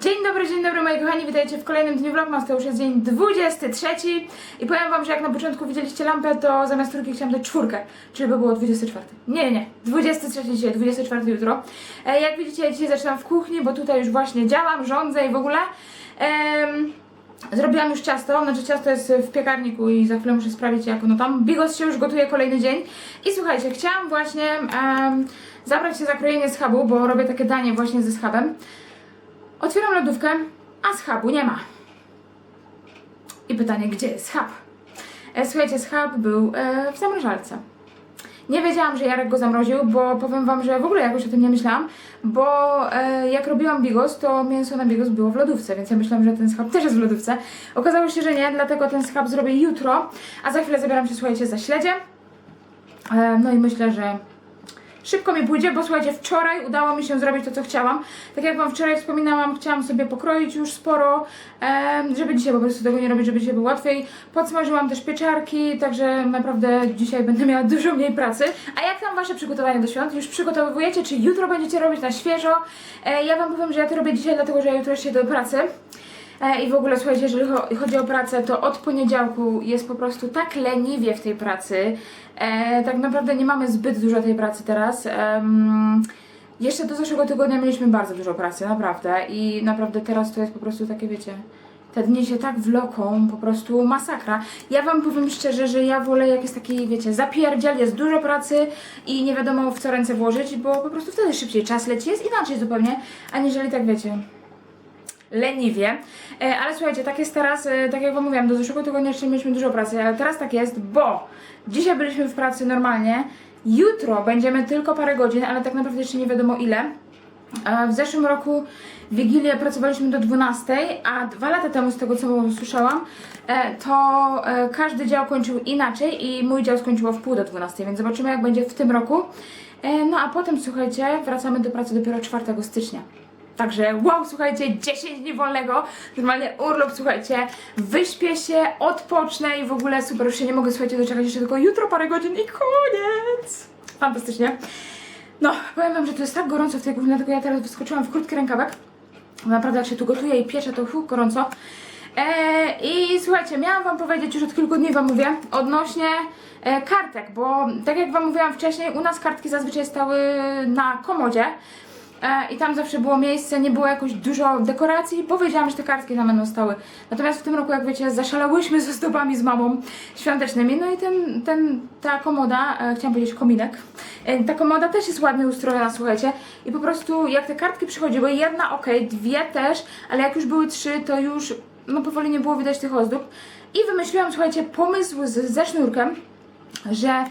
Dzień dobry, dzień dobry moi kochani, witajcie w kolejnym dniu Vlogmas, to już jest dzień 23 i powiem wam, że jak na początku widzieliście lampę, to zamiast trójki chciałam dać czwórkę, czyli by było 24. Nie, nie, nie, 23 dzisiaj, 24 jutro. E, jak widzicie, ja dzisiaj zaczynam w kuchni, bo tutaj już właśnie działam, rządzę i w ogóle. Zrobiłam już ciasto, znaczy ciasto jest w piekarniku i za chwilę muszę sprawdzić jak ono tam. Bigos się już gotuje kolejny dzień. I słuchajcie, chciałam właśnie zabrać się za krojenie schabu, bo robię takie danie właśnie ze schabem. Otwieram lodówkę, a schabu nie ma. I pytanie, gdzie jest schab? E, słuchajcie, schab był e, w zamrażalce. Nie wiedziałam, że Jarek go zamroził, bo powiem wam, że w ogóle jakoś o tym nie myślałam, bo e, jak robiłam bigos, to mięso na bigos było w lodówce, więc ja myślałam, że ten schab też jest w lodówce. Okazało się, że nie, dlatego ten schab zrobię jutro, a za chwilę zabieram się, słuchajcie, za śledzie. E, no i myślę, że szybko mi pójdzie, bo słuchajcie, wczoraj udało mi się zrobić to, co chciałam. Tak jak Wam wczoraj wspominałam, chciałam sobie pokroić już sporo, żeby dzisiaj po prostu tego nie robić, żeby dzisiaj było łatwiej. Podsmażyłam też pieczarki, także naprawdę dzisiaj będę miała dużo mniej pracy. A jak tam Wasze przygotowania do świąt? Już przygotowujecie, czy jutro będziecie robić na świeżo? E, ja Wam powiem, że ja to robię dzisiaj, dlatego że ja jutro się do pracy. E, I w ogóle słuchajcie, jeżeli cho- chodzi o pracę, to od poniedziałku jest po prostu tak leniwie w tej pracy. E, tak naprawdę nie mamy zbyt dużo tej pracy teraz. Jeszcze do zeszłego tygodnia mieliśmy bardzo dużo pracy, naprawdę. I naprawdę teraz to jest po prostu takie, wiecie, te dni się tak wloką, po prostu masakra. Ja Wam powiem szczerze, że ja wolę jak jest taki, wiecie, zapierdziel, jest dużo pracy i nie wiadomo w co ręce włożyć, bo po prostu wtedy szybciej czas leci, jest inaczej zupełnie, aniżeli tak, wiecie, leniwie. E, ale słuchajcie, tak jest teraz, e, tak jak Wam mówiłam, do zeszłego tygodnia jeszcze mieliśmy dużo pracy, ale teraz tak jest, bo dzisiaj byliśmy w pracy normalnie, jutro będziemy tylko parę godzin, ale tak naprawdę jeszcze nie wiadomo ile. W zeszłym roku Wigilię pracowaliśmy do 12, a dwa lata temu, z tego co słyszałam, e, to każdy dział kończył inaczej i mój dział skończyło w pół do 12, więc zobaczymy jak będzie w tym roku. No a potem, słuchajcie, wracamy do pracy dopiero 4 stycznia. Także wow, słuchajcie, 10 dni wolnego, normalnie urlop, słuchajcie, wyśpię się, odpocznę i w ogóle super, już się nie mogę, słuchajcie, doczekać jeszcze tylko jutro parę godzin i koniec. Fantastycznie. No, powiem wam, że to jest tak gorąco w tej kuchni, dlatego ja teraz wyskoczyłam w krótki rękawek. Naprawdę jak się tu gotuje i piecze, to fu, gorąco. Eee, I słuchajcie, miałam wam powiedzieć, już od kilku dni wam mówię, odnośnie e, kartek, bo tak jak wam mówiłam wcześniej, u nas kartki zazwyczaj stały na komodzie. E, I tam zawsze było miejsce, nie było jakoś dużo dekoracji, powiedziałam, że te kartki tam będą stały. Natomiast w tym roku, jak wiecie, zaszalałyśmy ze zdobami z mamą świątecznymi. No i ten, ten, ta komoda, e, chciałam powiedzieć kominek, e, ta komoda też jest ładnie ustrojona, słuchajcie. I po prostu jak te kartki przychodziły, jedna ok, dwie też, ale jak już były trzy, to już no powoli nie było widać tych ozdób. I wymyśliłam, słuchajcie, pomysł z, ze sznurkiem, że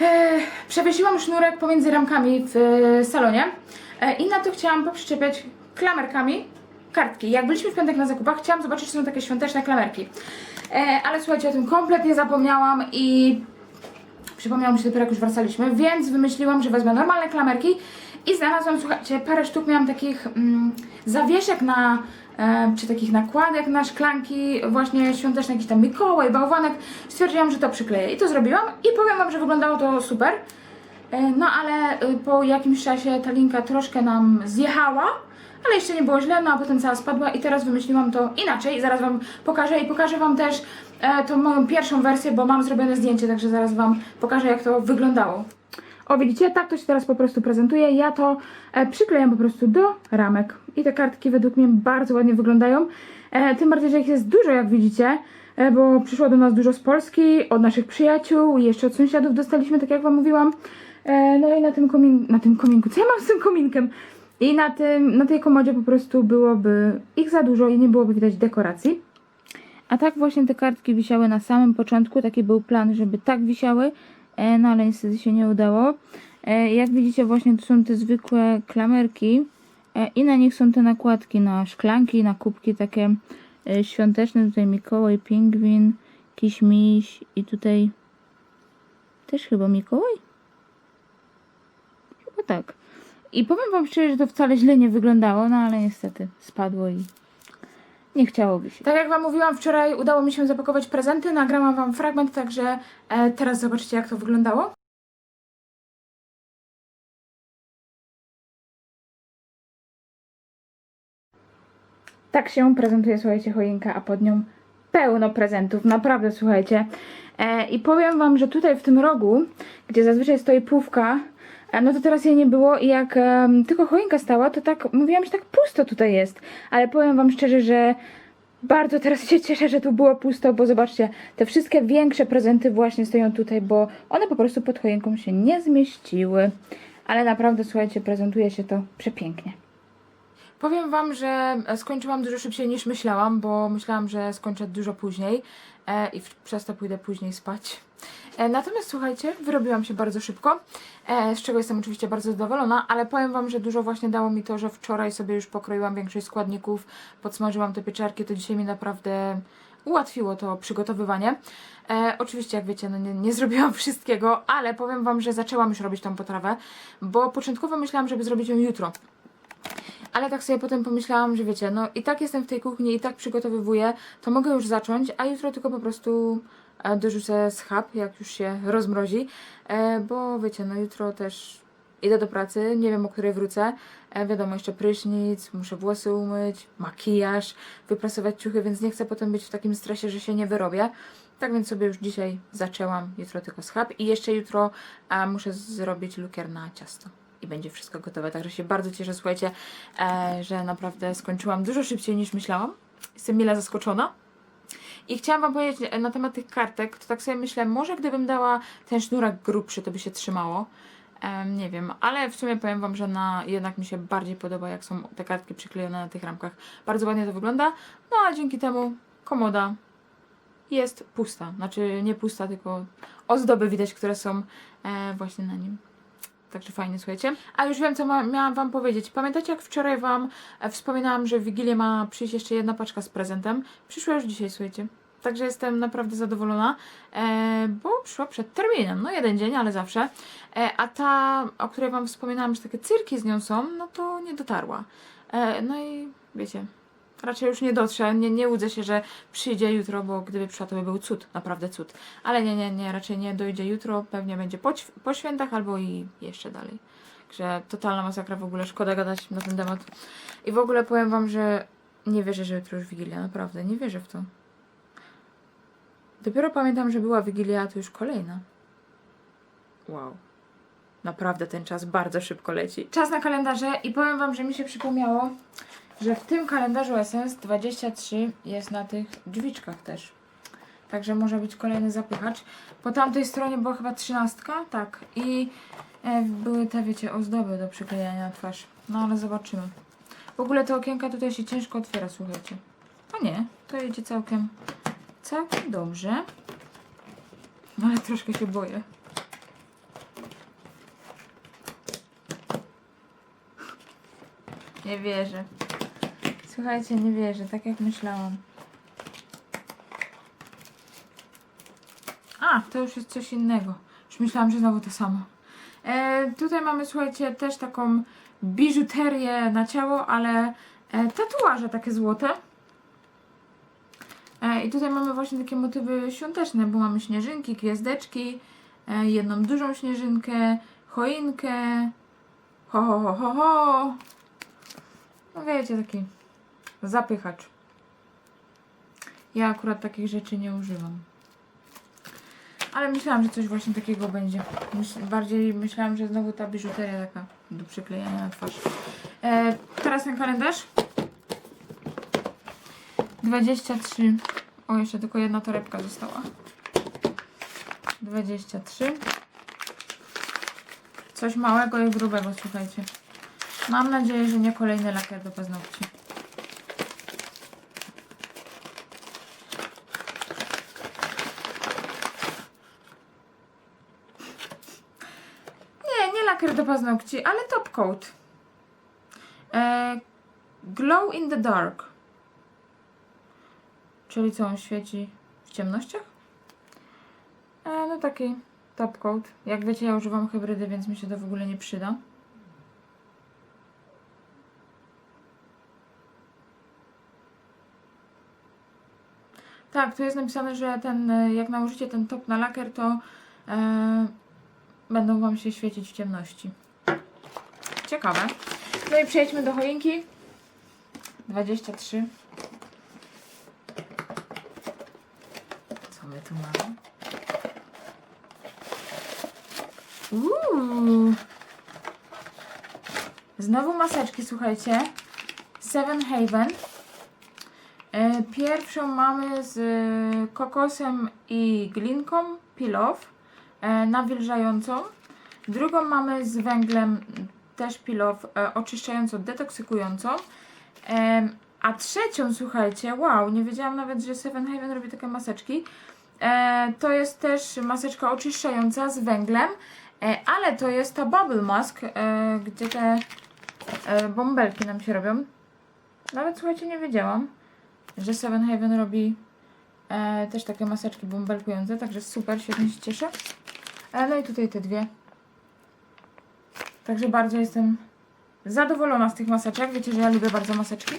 E, przewiesiłam sznurek pomiędzy ramkami w e, salonie i na to chciałam poprzyczepiać klamerkami kartki. Jak byliśmy w piątek na zakupach, chciałam zobaczyć, czy są takie świąteczne klamerki. E, ale słuchajcie, o tym kompletnie zapomniałam i przypomniałam się dopiero jak już wracaliśmy, więc wymyśliłam, że wezmę normalne klamerki i znalazłam, słuchajcie, parę sztuk miałam takich mm, zawieszek na, e, czy takich nakładek na szklanki właśnie świąteczne, jakiś tam Mikołaj, bałwanek. Stwierdziłam, że to przykleję i to zrobiłam i powiem Wam, że wyglądało to super. E, no ale y, po jakimś czasie ta linka troszkę nam zjechała, ale jeszcze nie było źle, no a potem cała spadła i teraz wymyśliłam to inaczej. Zaraz Wam pokażę i pokażę Wam też e, tą moją pierwszą wersję, bo mam zrobione zdjęcie, także zaraz Wam pokażę jak to wyglądało. O widzicie, tak to się teraz po prostu prezentuje. Ja to e, przyklejam po prostu do ramek. I te kartki według mnie bardzo ładnie wyglądają. E, tym bardziej, że ich jest dużo, jak widzicie, e, bo przyszło do nas dużo z Polski, od naszych przyjaciół i jeszcze od sąsiadów dostaliśmy, tak jak Wam mówiłam. E, no i na tym, komin na tym kominku, co ja mam z tym kominkiem? I na, tym, na tej komodzie po prostu byłoby ich za dużo i nie byłoby widać dekoracji. A tak właśnie te kartki wisiały na samym początku. Taki był plan, żeby tak wisiały, e, no ale niestety się nie udało. E, Jak widzicie, właśnie to są te zwykłe klamerki i na nich są te nakładki na szklanki, na kubki takie świąteczne. Tutaj Mikołaj, pingwin, kiśmiś i tutaj też chyba Mikołaj? Tak. I powiem wam szczerze, że to wcale źle nie wyglądało, no ale niestety spadło i nie chciałoby się. Tak jak wam mówiłam, wczoraj udało mi się zapakować prezenty, nagrałam wam fragment, także e, teraz zobaczycie jak to wyglądało. Tak się prezentuje, słuchajcie, choinka, a pod nią pełno prezentów, naprawdę, słuchajcie. E, I powiem Wam, że tutaj w tym rogu, gdzie zazwyczaj stoi pówka, e, no to teraz jej nie było i jak em, tylko choinka stała, to tak, mówiłam, że tak pusto tutaj jest. Ale powiem Wam szczerze, że bardzo teraz się cieszę, że tu było pusto, bo zobaczcie, te wszystkie większe prezenty właśnie stoją tutaj, bo one po prostu pod choinką się nie zmieściły. Ale naprawdę, słuchajcie, prezentuje się to przepięknie. Powiem Wam, że skończyłam dużo szybciej niż myślałam, bo myślałam, że skończę dużo później e, i w, przez to pójdę później spać. E, natomiast słuchajcie, wyrobiłam się bardzo szybko, e, z czego jestem oczywiście bardzo zadowolona, ale powiem Wam, że dużo właśnie dało mi to, że wczoraj sobie już pokroiłam większość składników, podsmażyłam te pieczarki, to dzisiaj mi naprawdę ułatwiło to przygotowywanie. E, oczywiście, jak wiecie, no nie, nie zrobiłam wszystkiego, ale powiem Wam, że zaczęłam już robić tą potrawę, bo początkowo myślałam, żeby zrobić ją jutro. Ale tak sobie potem pomyślałam, że wiecie, no i tak jestem w tej kuchni i tak przygotowywuję, to mogę już zacząć, a jutro tylko po prostu dorzucę schab, jak już się rozmrozi, e, bo wiecie, no jutro też idę do pracy, nie wiem o której wrócę, e, wiadomo, jeszcze prysznic, muszę włosy umyć, makijaż, wyprasować ciuchy, więc nie chcę potem być w takim stresie, że się nie wyrobię. Tak więc sobie już dzisiaj zaczęłam, jutro tylko schab i jeszcze jutro muszę zrobić lukier na ciasto i będzie wszystko gotowe. Także się bardzo cieszę, słuchajcie, e, że naprawdę skończyłam dużo szybciej niż myślałam. Jestem mile zaskoczona. I chciałam Wam powiedzieć e, na temat tych kartek, to tak sobie myślę, może gdybym dała ten sznurek grubszy, to by się trzymało. Em, nie wiem, ale w sumie powiem Wam, że na, jednak mi się bardziej podoba, jak są te kartki przyklejone na tych ramkach. Bardzo ładnie to wygląda. No a dzięki temu komoda jest pusta. Znaczy nie pusta, tylko ozdoby widać, które są e, właśnie na nim. Także fajnie, słuchajcie. A już wiem, co ma, miałam Wam powiedzieć. Pamiętacie, jak wczoraj Wam e, wspominałam, że w Wigilię ma przyjść jeszcze jedna paczka z prezentem? Przyszła już dzisiaj, słuchajcie. Także jestem naprawdę zadowolona, e, bo przyszła przed terminem. No jeden dzień, ale zawsze. E, a ta, o której Wam wspominałam, że takie cyrki z nią są, no to nie dotarła. E, no i wiecie, raczej już nie dotrze. Nie, nie łudzę się, że przyjdzie jutro, bo gdyby przyszła, to by był cud, naprawdę cud. Ale nie, nie, nie, raczej nie dojdzie jutro. Pewnie będzie po, po świętach albo i jeszcze dalej. Także totalna masakra w ogóle, szkoda gadać na ten temat. I w ogóle powiem Wam, że nie wierzę, że jutro już Wigilia, naprawdę, nie wierzę w to. Dopiero pamiętam, że była Wigilia, a to już kolejna. Wow. Naprawdę ten czas bardzo szybko leci. Czas na kalendarze i powiem Wam, że mi się przypomniało, że w tym kalendarzu Essence 23 jest na tych drzwiczkach też. Także może być kolejny zapychacz. Po tamtej stronie była chyba trzynastka, tak. I e, były te, wiecie, ozdoby do przyklejania na twarz. No ale zobaczymy. W ogóle te okienka tutaj się ciężko otwiera, słuchajcie. A nie, to jedzie całkiem, całkiem dobrze. No ale troszkę się boję. Nie wierzę. Słuchajcie, nie wierzę, tak jak myślałam. A, to już jest coś innego. Już myślałam, że znowu to samo. E, tutaj mamy, słuchajcie, też taką biżuterię na ciało, ale e, tatuaże takie złote. E, I tutaj mamy właśnie takie motywy świąteczne, bo mamy śnieżynki, gwiazdeczki, e, jedną dużą śnieżynkę, choinkę, ho, ho, ho, ho, ho. No wiecie, taki zapychacz. Ja akurat takich rzeczy nie używam. Ale myślałam, że coś właśnie takiego będzie. Bardziej myślałam, że znowu ta biżuteria taka do przyklejania na twarz. E, teraz ten kalendarz. 23. O, jeszcze tylko jedna torebka została. 23. Coś małego i grubego, słuchajcie. Mam nadzieję, że nie kolejny lakier do paznokci. Nie, nie lakier do paznokci, ale top coat. E, glow in the dark. Czyli co on świeci w ciemnościach? E, no taki top coat. Jak wiecie, ja używam hybrydy, więc mi się to w ogóle nie przyda. Tak, tu jest napisane, że ten, e, jak nałożycie ten top na lakier, to e, będą Wam się świecić w ciemności. Ciekawe. No i przejdźmy do choinki. 23. tu mamy? Uuu. Znowu maseczki, słuchajcie. Seven Haven. E, Pierwszą mamy z e, kokosem i glinką, off, e, nawilżającą. Drugą mamy z węglem, też e, oczyszczającą, detoksykującą. A trzecią, słuchajcie, wow, nie wiedziałam nawet, że Seven Haven robi takie maseczki. E, to jest też maseczka oczyszczająca z węglem, e, ale to jest ta Bubble Mask, e, gdzie te bąbelki nam się robią. Nawet, słuchajcie, nie wiedziałam, że Seven Haven robi też takie maseczki bąbelkujące, także super, świetnie się cieszę. No i tutaj te dwie. Także bardzo jestem zadowolona z tych maseczek. Wiecie, że ja lubię bardzo maseczki.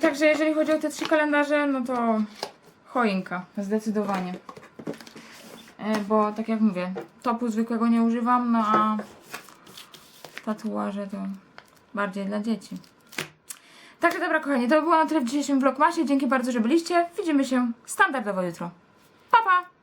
Także jeżeli chodzi o te trzy kalendarze, no to choinka, zdecydowanie. E, Bo tak jak mówię, topu zwykłego nie używam, no a tatuaże to bardziej dla dzieci. Także dobra kochani, to by było na tyle w dzisiejszym vlogmasie. Dzięki bardzo, że byliście. Widzimy się standardowo jutro. Pa, pa!